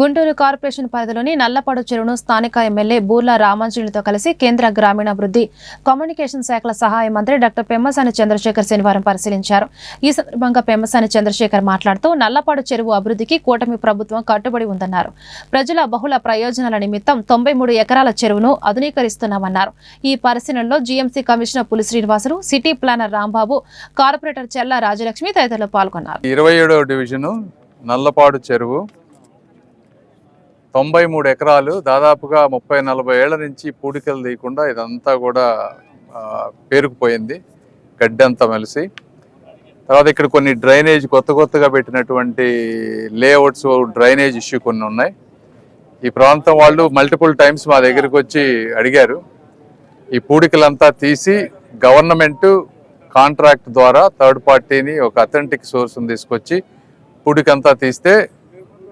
Guntur corporation పరిధిలోని నల్లపాడు చెరువును స్థానిక ఎమ్మెల్యే బూర్ల రామాంజనులతో కలిసి కేంద్ర గ్రామీణాభివృద్ధి కమ్యూనికేషన్ శాఖల సహాయ మంత్రి డాక్టర్ పెమ్మసాని చంద్రశేఖర్ శనివారం పరిశీలించారు. ఈ సందర్భంగా పెమ్మసాని చంద్రశేఖర్ మాట్లాడుతూ నల్లపాడు చెరువు అభివృద్ధికి కూటమి ప్రభుత్వం కట్టుబడి ఉందన్నారు. ప్రజల బహుళ ప్రయోజనాల నిమిత్తం తొంభై మూడు ఎకరాల చెరువును ఆధునీకరిస్తున్నామన్నారు. ఈ పరిశీలనలో GMC commissioner Puli Srinivasulu city planner Rambabu corporator Chella Rajalakshmi తదితరులు పాల్గొన్నారు. ఇరవై ఏడవ డివిజను నల్లపాడు చెరువు తొంభై మూడు ఎకరాలు దాదాపుగా ముప్పై నలభై ఏళ్ళ నుంచి పూడికలు తీయకుండా ఇదంతా కూడా పేరుకుపోయింది గడ్డి అంతా మెలిసి. తర్వాత ఇక్కడ కొన్ని డ్రైనేజ్ కొత్త కొత్తగా పెట్టినటువంటి లేఅవుట్స్ డ్రైనేజ్ ఇష్యూ కొన్ని ఉన్నాయి. ఈ ప్రాంతం వాళ్ళు మల్టిపుల్ టైమ్స్ మా దగ్గరికి వచ్చి అడిగారు. ఈ పూడికలంతా తీసి గవర్నమెంట్ కాంట్రాక్ట్ ద్వారా థర్డ్ పార్టీని ఒక అథెంటిక్ సోర్స్ని తీసుకొచ్చి పూడికంతా తీస్తే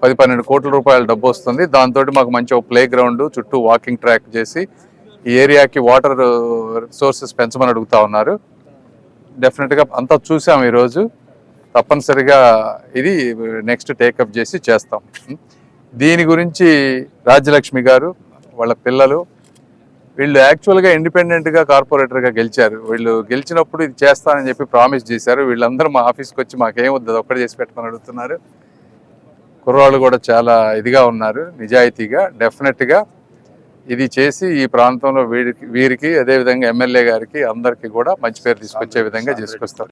పది పన్నెండు కోట్ల రూపాయల డబ్బు వస్తుంది. దాంతో మాకు మంచి ఒక ప్లే గ్రౌండ్ చుట్టూ వాకింగ్ ట్రాక్ చేసి ఈ ఏరియాకి వాటర్ రిసోర్సెస్ పెంచమని అడుగుతా ఉన్నారు. డెఫినెట్గా అంతా చూసాం ఈరోజు. తప్పనిసరిగా ఇది నెక్స్ట్ టేకప్ చేసి చేస్తాం. దీని గురించి రాజ్యలక్ష్మి గారు వాళ్ళ పిల్లలు వీళ్ళు యాక్చువల్గా ఇండిపెండెంట్గా కార్పొరేటర్గా గెలిచారు. వీళ్ళు గెలిచినప్పుడు ఇది చేస్తానని చెప్పి ప్రామిస్ చేశారు. వీళ్ళందరూ మా ఆఫీస్కి వచ్చి మాకేం వద్దు అది ఒక్కటి చేసి పెట్టమని అడుగుతున్నారు. కుర్రాళ్ళు కూడా చాలా ఇదిగా ఉన్నారు నిజాయితీగా డెఫినెట్గా. ఇది చేసి ఈ ప్రాంతంలో వీరికి వీరికి అదేవిధంగా ఎమ్మెల్యే గారికి అందరికీ కూడా మంచి పేరు తీసుకొచ్చే విధంగా చేసుకొస్తారు.